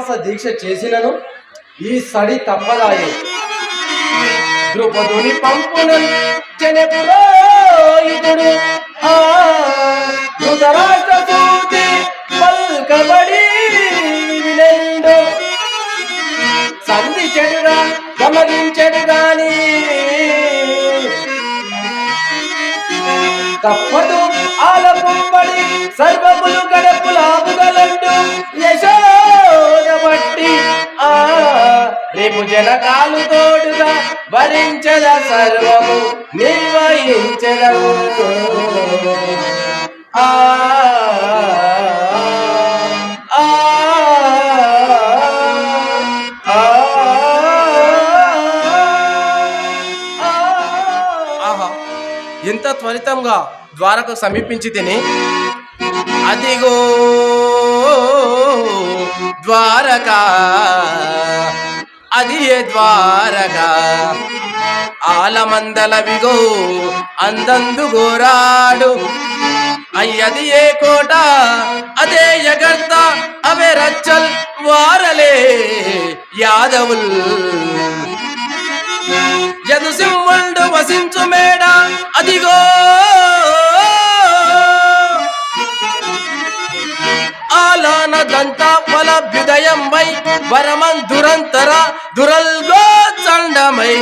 అజ్ఞాతవాస దీక్ష చేసినను ఈ సడి తప్పదాయి. ద్రుపదుని పంపును చెనెపురోహితుడు ఆ ధృతరాష్ట్ర సూతి పల్కబడి వినెండు. సంధి చెడుగా గమనించెడు గాని తప్పదు ఆలపుంబడి సర్వములు గడపులాపుగలండు యశోద ఆ రేపు జనకాలు తోడుగా భరించద సర్వము నిర్వహించదవు ఆ ఆహా ఎంత త్వరితంగా ద్వారకు సమీపించి తిని? అదిగో ద్వారకా అది ఏ ద్వారకా? ఆలమందలవిగో అందందు గోరాడు. అయ్యది ఏ కోట? అదే యగర్త అవే రచ్చల్ వారలే యాదవుల్. యదుసింహుండు వసించు మేడ అదిగో ఆలాన దంత ఫలభ్యుదయంబై వరమన్ దురంతర దురల్గో చండమై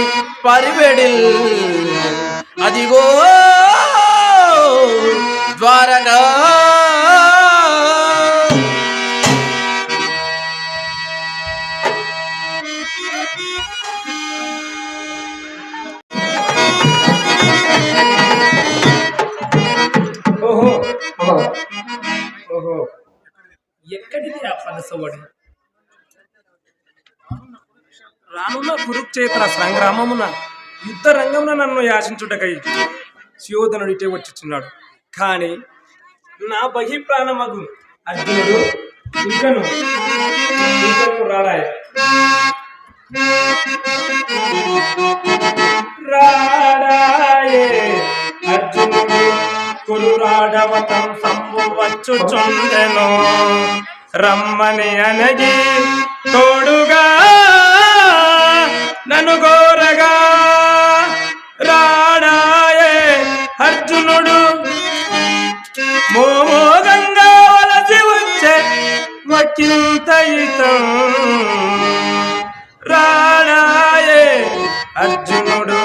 పరివెడిల్. అదిగో ద్వారకా రానున్న కురుక్షేత్ర సంగ్రామమున యుద్ధ రంగమున నన్ను యాచించుటకై శివోధనుడు వచ్చిచున్నాడు. కానీ నా బహి ప్రాణమగు అర్జునుడు ఇంకను ఇంకను రాడాయ రాడాయే అర్జునుడు కురురాడవతం సంభు వచ్చుచుండెను రమ్మని అనగి తోడుగా నన్ను గోరగా రాడాయే అర్జునుడు. మోమోదంగా వలసి వచ్చే వకింతయితం రాడాయే అర్జునుడు.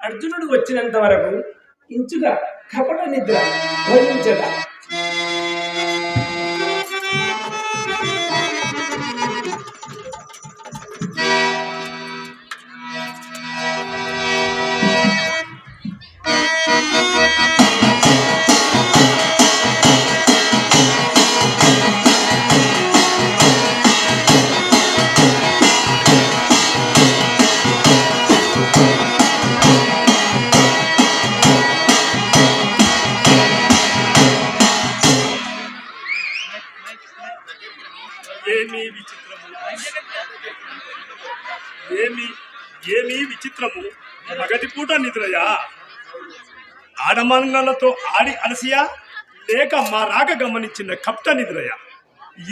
అర్జునుడు వచ్చినంత వరకు ఇంచుగా కపట నిద్ర ఏమి విచిత్రము? ఏమి ఏమి విచిత్రము? పగటి పూట నిద్రయా? ఆడమంగళతో ఆడి అలసియా? లేక మా రాక గమనించిన కప్ట నిద్రయా?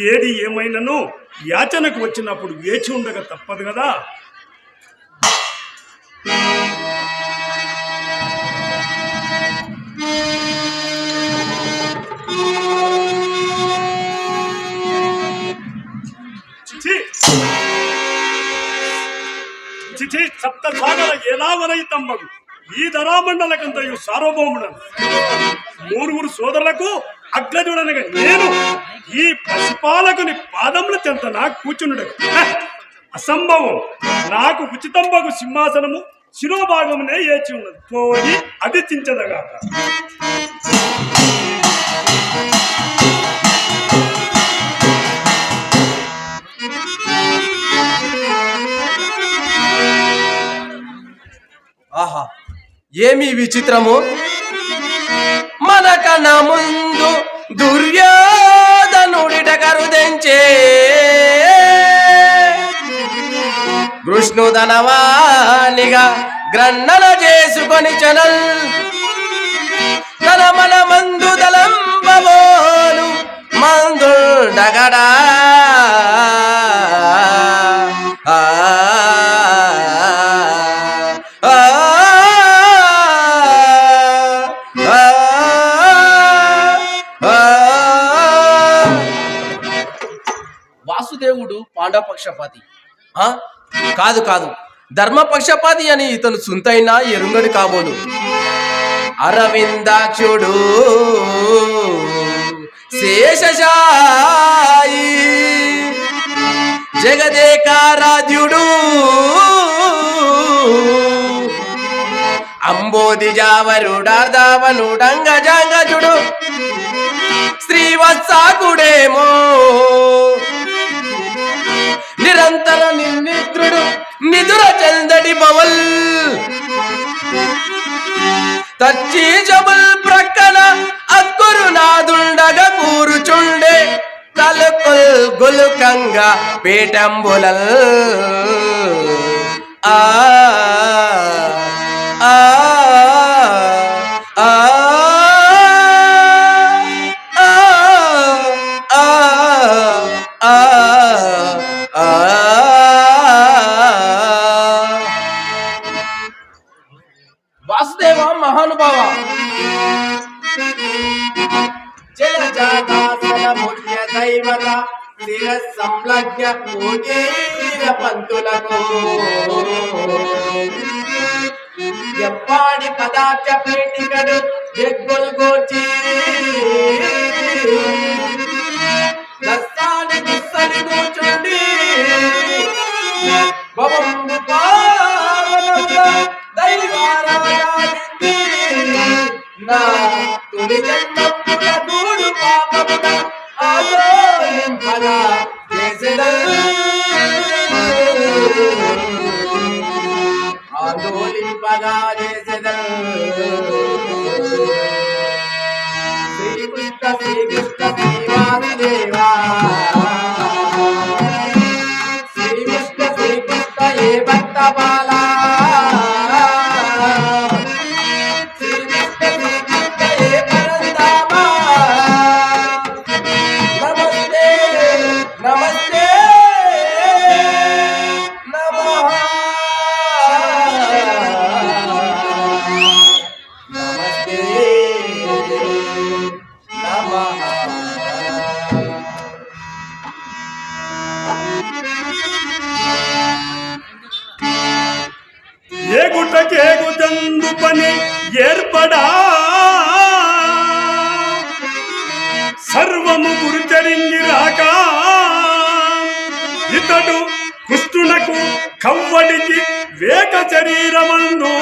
ఏది ఏమైనను? యాచనకు వచ్చినప్పుడు వేచి ఉండక తప్పదు కదా? చిచి సప్త సాగర ఎలా వరయితమ్మగు ఈ ధరామండలకంతయు సార్వభౌముడను. మూరుగురు సోదరులకు అగ్రజుడనగా నేను ఈ పశుపాలకుని పాదముల చెంత నాకు కూర్చునుడు అసంభవం. నాకు ఉచితంబగు సింహాసనము శిరోభాగమునే ఏచి ఉన్నది పోయి అది చించదగాక ఏమి విచిత్రము? మనకన ముందు దుర్యోధనుడిట కరుదెంచే కృష్ణుదనవానిగా గ్రన్నల చేసుకొని చనల్ తన మన మందు దలంబవోలు మందుండగడా వాసుదేవుడు పక్షపాతి ఆ? కాదు కాదు. ధర్మ పక్షపాతి అని ఇతను సుంతైనా ఎరుంగడు కాబోదు అరవిందాక్షుడు శేషశాయి. జగదేకారాధ్యుడు అంబోది జావరుడార్దావనుడంగజంగజుడు శ్రీవత్సాకుడేమో నిరంతర నిర్నిద్రుడు నిదుర చందడి బవల్ తచ్చి జబుల్ ప్రక్కన అక్కురు నాదుండగ కూరుచుండే తలుకుల్ గులుకంగా పీఠంబులల్. ఆ ఆ ఆ. సంలగ్న పంతులకు. ఎప్పాడి పదార్థ పీఠికడు Jagannatha. ఏర్పడా సర్వము గురుచరింగి రాక. ఇతడు కృష్ణునకు కవ్వడికి వేక శరీరమందు.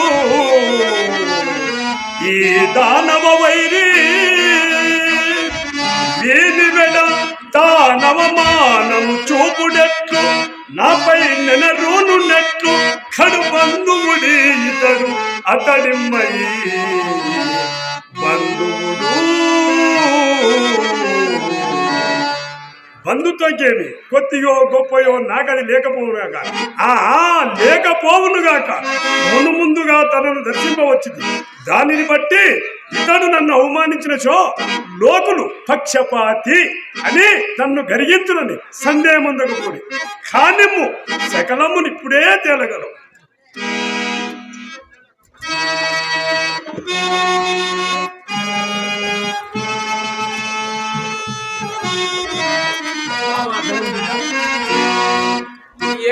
ఈ దానవ వైరి వీని వెడ దానవ మానము చూపుడెట్లు. నాపై నెనరోను నెట్లు కడు బంధువుడి ఇతడు అతడిమ్మయి బంధువుడు. బంధుత్వంకేమి కొద్దియో గొప్పయో నాకది లేకపోవుగాక. ఆ లేకపోవునుగాక. మును ముందుగా తనను దర్శింపవచ్చింది దానిని బట్టి ఇతడు నన్ను అవమానించిన చో లోకులు పక్షపాతి అని నన్ను గరిగించునని సందేహముందకు కూడి. కానిమ్ము సకలముని ఇప్పుడే తేలగలవు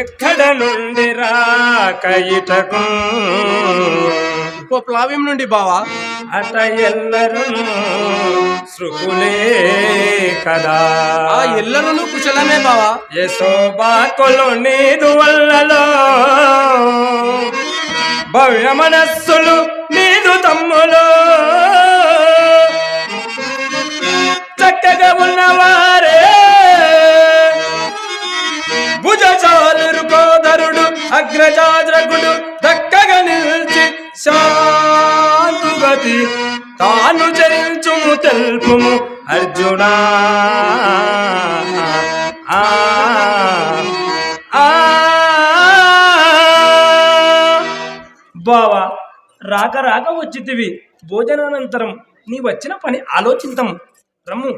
ఎక్కడ నుండి రాక ఇటకు ఉపప్లావ్యం నుండి బావా. అట ఎల్లరు శృకులే కదా. ఆ ఎల్లరూ కుశలమే బావా. యశోబాకులు నీదు వల్లలో భవ్య మనస్సులు నీదు తమ్ములు. చక్కగా ఉన్నవారే. భుజచాలురు కోదరుడు అగ్రజాద్రకుడు దక్కగా నిలిచి గతి తాను చరించుము తెల్పుము అర్జునా. ఆ, బావా రాక రాక వచ్చితివి. భోజనానంతరం నీ వచ్చిన పని ఆలోచింతము రమ్ము.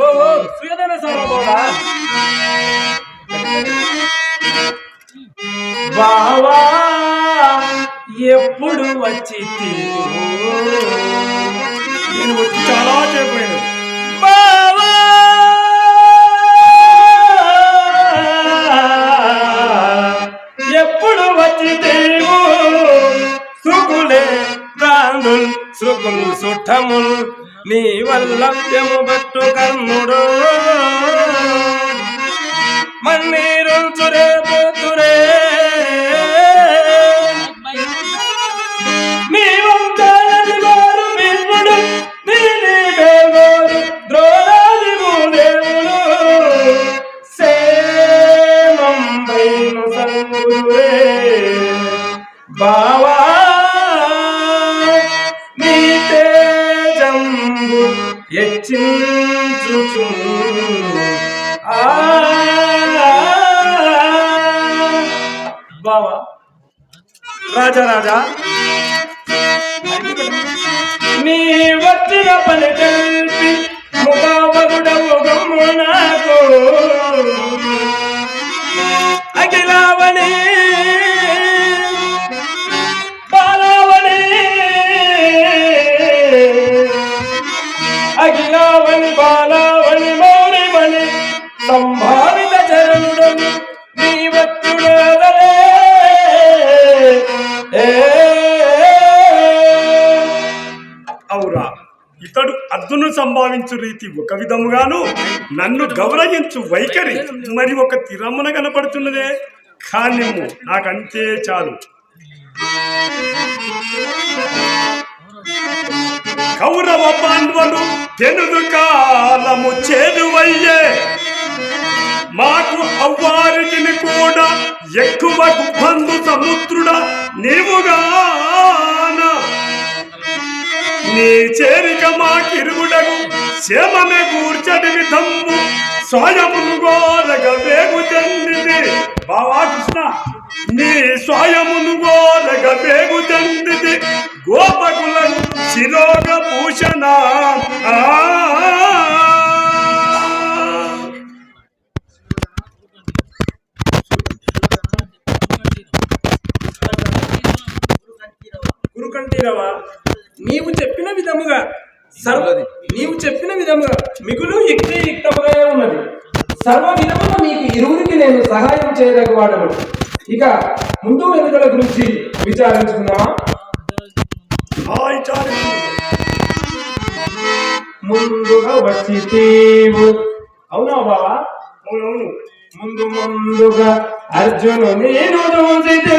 ఓ ఓ, సుయోధన బావా. బావా ఎప్పుడు వచ్చి నేను వచ్చి చాలా చేపోయాను బావా ఎప్పుడు వచ్చి సుకులే ప్రాందుల్ సుకులు సుఠముల్ నీ వల్లభ్యము బట్టు కర్ణుడు. మన్నీరుంచురే పోతురే राजा राजा। అవురా ఇతడు అద్దును సంభావించు రీతి ఒక విధముగాను నన్ను గౌరవించు వైఖరి మరి ఒక తిరమ్మన కనపడుతున్నదే. కానిమ్ము నాకంతే చాలు. కౌరవ పాండవులు తెలుగు కాలము చేదువయ్యే. మాకు అవ్వారికి కూడా ఎక్కువ బంధు సముద్రుడా నీవుగానా. నీ చేరిక మా కిరుగుడగు క్షేమమే కూర్చడి విధంబు స్వయమును గోరగ వేగు చెందిది. బావా కృష్ణ నీ స్వయమును గోరగ వేగు చెందిది. గోపకులను శిరోగ భూషణ ఆ! గురుకంఠీరవ. నీవు చెప్పిన విధముగా సర్వ నీవు చెప్పిన విధముగా మిగులు యుక్తి యుక్తముగా ఉన్నది. సర్వ విధముగా మీకు ఇరువురికి నేను సహాయం చేయదగవాడను. ఇక ముందు వెనుకల గురించి చాలు ముందుగా వచ్చి అవునా బావా? అవునవును. ముందు ముందుగా అర్జును నేను చూసితే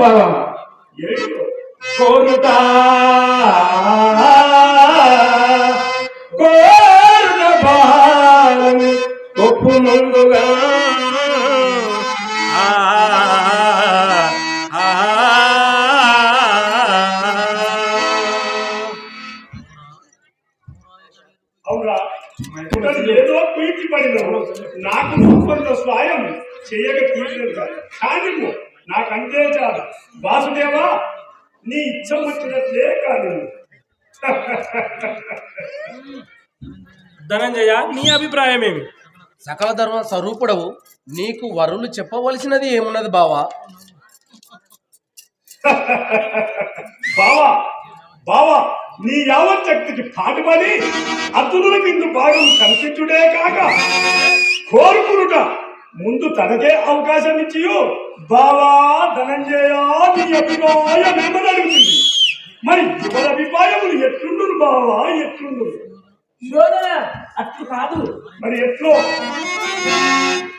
열방 열방 고르다. 고르다 방 높은 온도가 నీ అభిప్రాయం ఏమి? సకల ధర్మ స్వరూపుడవు. నీకు వరులు చెప్పవలసినది ఏమున్నది బావా? బావా బావా నీ యావత్ శక్తికి పాటుపడి అర్జునులకు ఇందు భాగం కల్పించుడే కాక కోరుకునుట ముందు తనకే అవకాశం ఇచ్చి బావా ధనంజయ నీ అభిప్రాయం ఏమని అడుగుతుంది? మరి ఎవరి అభిప్రాయములు ఎట్లుండును బావా ఎట్లుండు అట్లు కాదు మరి ఎట్లు?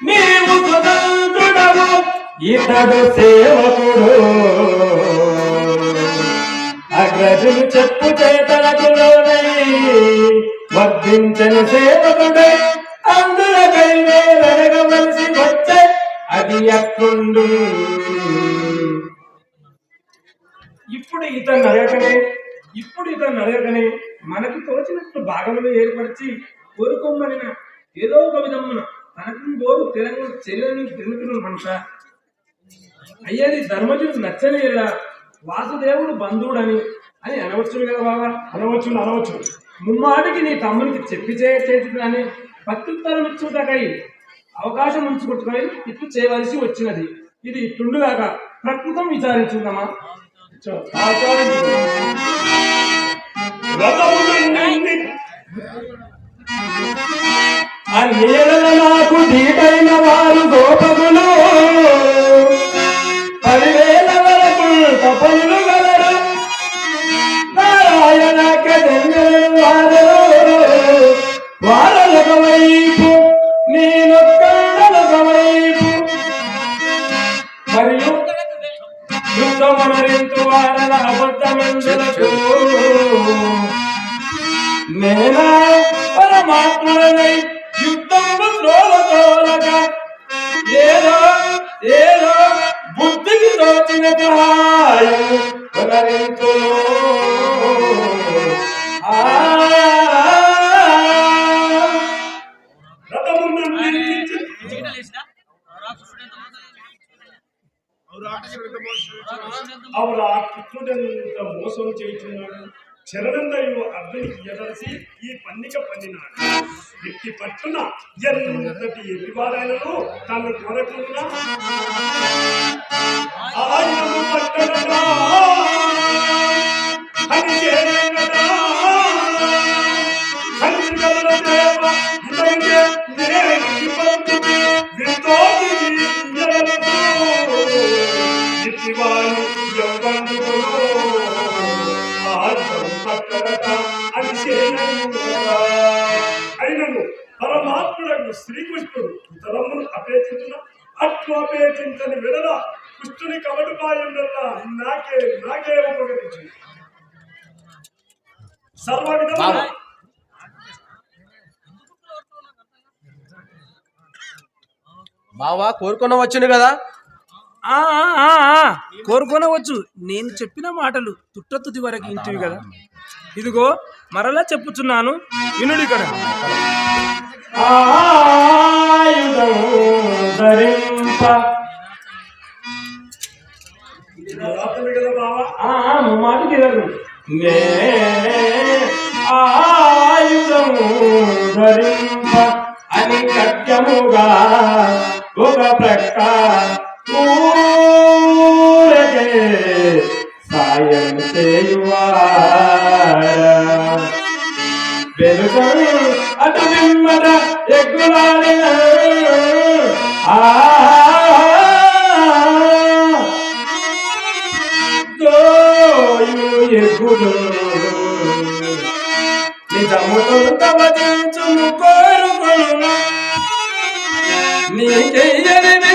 మేము స్వతంత్రుడవు ఇతడు సేవకుడు. అగ్రజులు చెప్పు చేతలకు లోనై వర్ధించని సేవకుడై అందులకై వేరడగవలసి వచ్చే అది ఎట్లుండు ఇప్పుడు ఇతను అడగకనే ఇప్పుడు ఇతను అడగకనే మనకు తోచినట్లు భాగములు ఏర్పరిచి కోరుకోమనిన ఏదో ఒక విధమున తనకు గోరు తెలంగాణ చర్యలను తిరుగుతున్న మనుష. అయ్యేది ధర్మజుడు నచ్చని ఎడల వాసుదేవుడు బంధువుడని అని అనవచ్చును కదా బాబా అనవచ్చు అనవచ్చు ముమ్మాటికి నీ తమ్మునికి చెప్పి చేసి ప్రత్యుత్తరం ఇచ్చుటకై అవకాశం ఉంచుకుంటున్నాయి ఇట్లు చేయవలసి వచ్చినది. ఇది ఇట్లుండుగాక ప్రకృతం రథములన్నీ అన్నేళ్ళ నాకు దీటైన వారు గోపకులు పదివేల వరకు తపలు గలరు. నారాయణ కదంగలను వారు. వారలక వైపు నేను కళ్ళలక వైపు. మరియు యుద్ధమనరింతు వారల అబద్ధమందులకు? నేనా పరమాత్మనై. యుద్ధము త్రోలతోలగా ఏదో ఏదో బుద్ధికి తోచిన రథములన్నీ అవురా కృష్ణుడెంత మోసం చేస్తున్నాడు? చరణందయు అర్జునికి ఈ పన్నిక పన్నినాడు వ్యక్తి పట్టున ఎంతటి ఎన్నివాడైనను తను కొరకున్నా ఆయనము పట్టడగా అని చేరగదా దేవ వింతోని అట్లు అపేక్షించని విడల కృష్ణుని కవడుపాయండల్లా నాకే నాకే ఉపకరించింది. సర్వ విధముల బావా. కోరుకున్న వచ్చును కదా? ఆ, ఆ, ఆ, ఆ, కోరుకోనవచ్చు. నేను చెప్పిన మాటలు తుట్టతుది వరకు ఇంటివి కదా. ఇదిగో మరలా చెప్పుచున్నాను. వినుడి ఇక్కడ రాత్రి కదా బావా మాటకి ఎదరు ఆయుధము ధరింప అని కట్యముగా ఒక ప్రక్క సాయం చేయువారా వెనుక అటు నిమ్మట ఎగ్గులాడిన ఆ దోయు ఎగ్గులు నిజముతో తవదించుము కోరుకొను నీకెయ్యని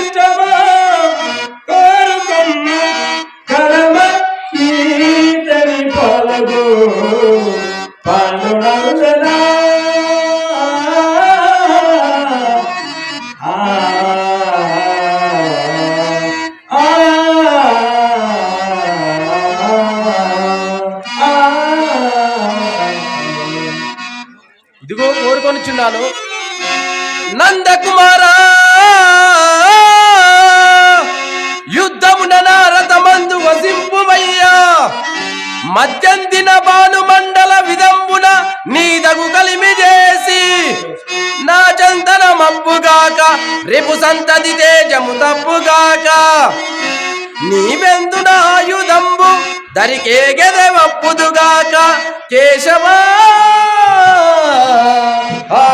ఏమనుచున్నాను నందకుమారా యుద్ధమున నారదమందు వసింపుమయ్యా. మధ్యందిన భాను మండల విదంబున నీదగు కలిమి చేసి నా చందన మబ్బుగాక రేపు సంతతి తేజము తప్పుగాక. నీవెందు దరికేగెదవప్పుదుగాక? కేశవా! ఆ.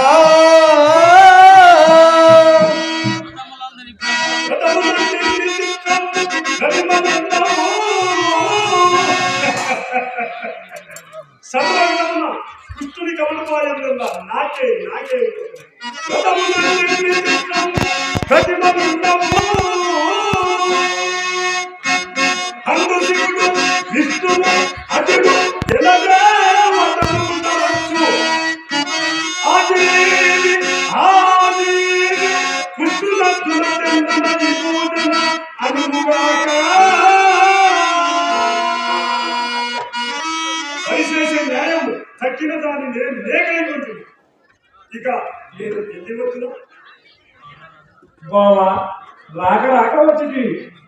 సర్వజ్ఞమున కృష్ణుని కమలపాయంలో నాకే నాకే ప్రతిమ అందు విష్ణువు అతడు ఎలాగా ఉండవచ్చు ఆదిదేవి ఆదిదేవి కృష్ణునందున చందన అనుగాక పరిశేష న్యాయం తక్కిన దాన్ని నేను లేకపోతుంది ఇక నేను ఎన్ని వచ్చిన బావా రాక రాక వచ్చింది.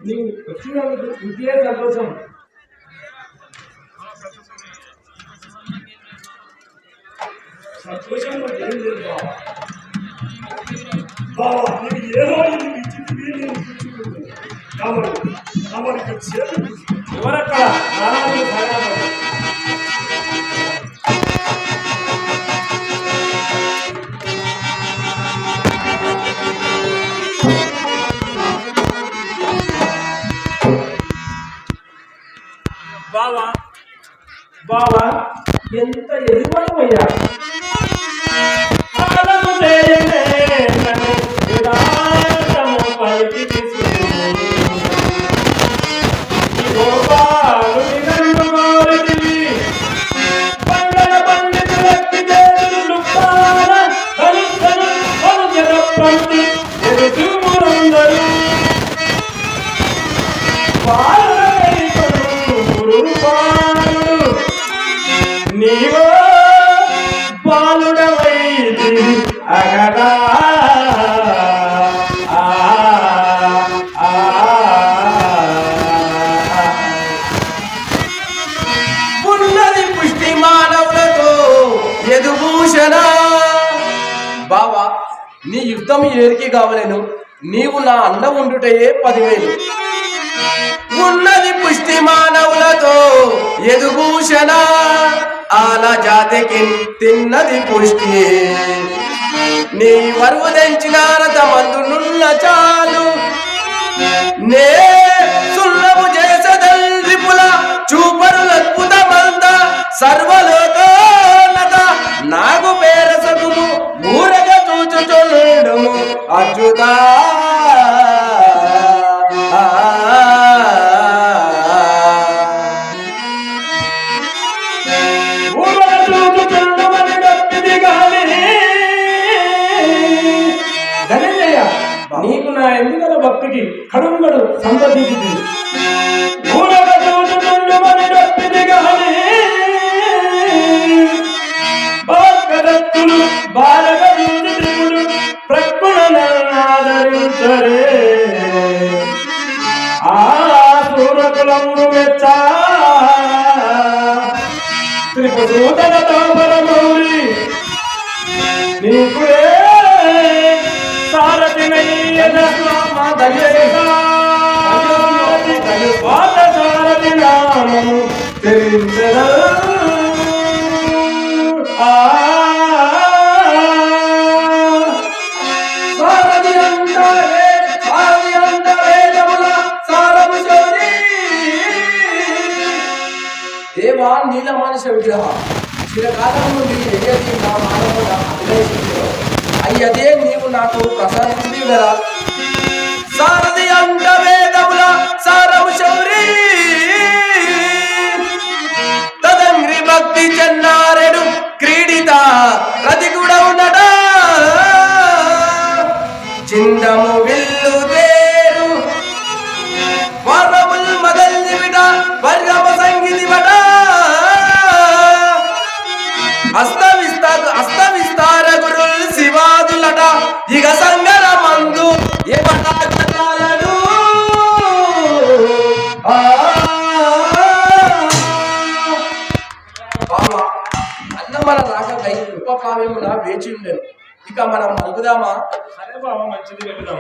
నీవు వచ్చినందుకు ఇంకే సంతోషం. సంతోషం ఏం లేదు బావా. నీకు ఏదో ఇచ్చింది నేను కాబట్టి ఎవరక్కడ? బావా ఎంత ఎదుగువయ్యా కాలము బావా నీ యుద్ధం ఏరికి కావలేను. నీవు నా అన్న ఉండుటయే పదివేలు. ఉన్నది పుష్టి మానవులతో ఎదుభూషణ ఆల జాతికి తిన్నది పుష్టి. నీ వరువు తెంచిన మందు నున్న చాలు. నే సున్నము చేసదల్రిపుల చూపరుల సర్వలోకోన్నత నాగు పేరసగుము ఊరగ చూచుచుండుము. అచ్యుత. ఊరగ నీకు నా ఎందుకల భక్తికి కడుంగడు సంతతించింది నీలమానుష విగ్రహం చిరకాలంలో నుండి ఎయ్యది నా మానవుడ అభిలషించు అయ్యదే నీవు నాకు ప్రసాదించింది కదా? ఇక మనం మలుగుదామా సరే బాబా మంచిది వెళ్దాం